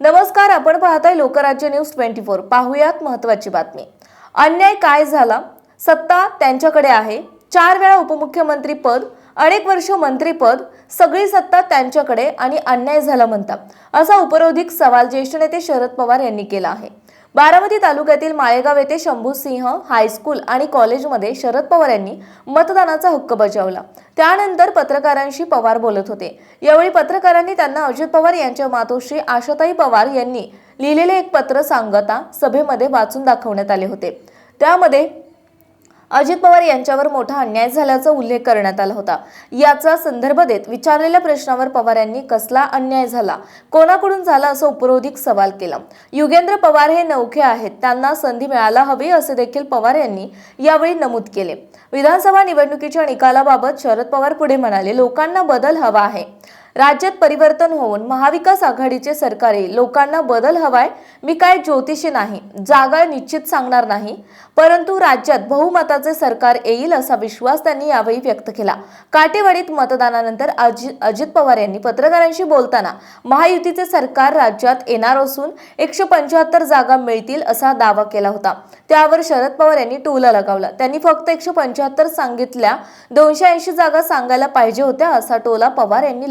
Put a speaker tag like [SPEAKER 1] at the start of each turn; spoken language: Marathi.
[SPEAKER 1] नमस्कार आपण पाहताय लोकराज्य न्यूज ट्वेंटी फोर. पाहुयात महत्वाची बातमी. अन्याय काय झाला? सत्ता त्यांच्याकडे आहे. चार वेळा उपमुख्यमंत्री पद अनेक वर्ष मंत्रीपद सगळी सत्ता त्यांच्याकडे आणि अन्याय झाला म्हणतात. असा उपरोधिक सवाल ज्येष्ठ नेते शरद पवार यांनी केला आहे. बारामती तालुक्यातील माळेगाव येथे शंभू सिंह हायस्कूल आणि कॉलेजमध्ये शरद पवार यांनी मतदानाचा हक्क बजावला. त्यानंतर पत्रकारांशी पवार बोलत होते. यावेळी पत्रकारांनी त्यांना अजित पवार यांच्या मातोश्री आशाताई पवार यांनी लिहिलेले एक पत्र सांगता सभेमध्ये वाचून दाखवण्यात आले होते. त्यामध्ये अजित पवार यांच्यावर मोठा अन्याय झाल्याचा उल्लेख करण्यात आला होता. याचा संदर्भ देत विचारलेल्या प्रश्नावर पवार यांनी कसला अन्याय झाला? कोणाकडून झाला असं उपरोधिक सवाल केला? युगेंद्र पवार हे नौखे आहेत त्यांना संधी मिळायला हवी असे देखील पवार यांनी यावेळी नमूद केले. विधानसभा निवडणुकीच्या निकालाबाबत शरद पवार पुढे म्हणाले लोकांना बदल हवा आहे. राज्यात परिवर्तन होऊन महाविकास आघाडीचे सरकार लोकांना बदल हवाय मी काय ज्योतिषी नाही जागा निश्चित सांगणार नाही परंतु राज्यात बहुमताचे सरकार येईल असा विश्वास त्यांनी यावेळी व्यक्त केला. काटेवाडीत मतदानानंतर अजित पवार यांनी पत्रकारांशी बोलताना महायुतीचे सरकार राज्यात येणार असून एकशे पंच्याहत्तर जागा मिळतील असा दावा केला होता. त्यावर शरद पवार यांनी टोला लगावला. त्यांनी फक्त एकशे पंच्याहत्तर सांगितल्या दोनशे ऐंशी जागा सांगायला पाहिजे होत्या असा टोला पवार यांनी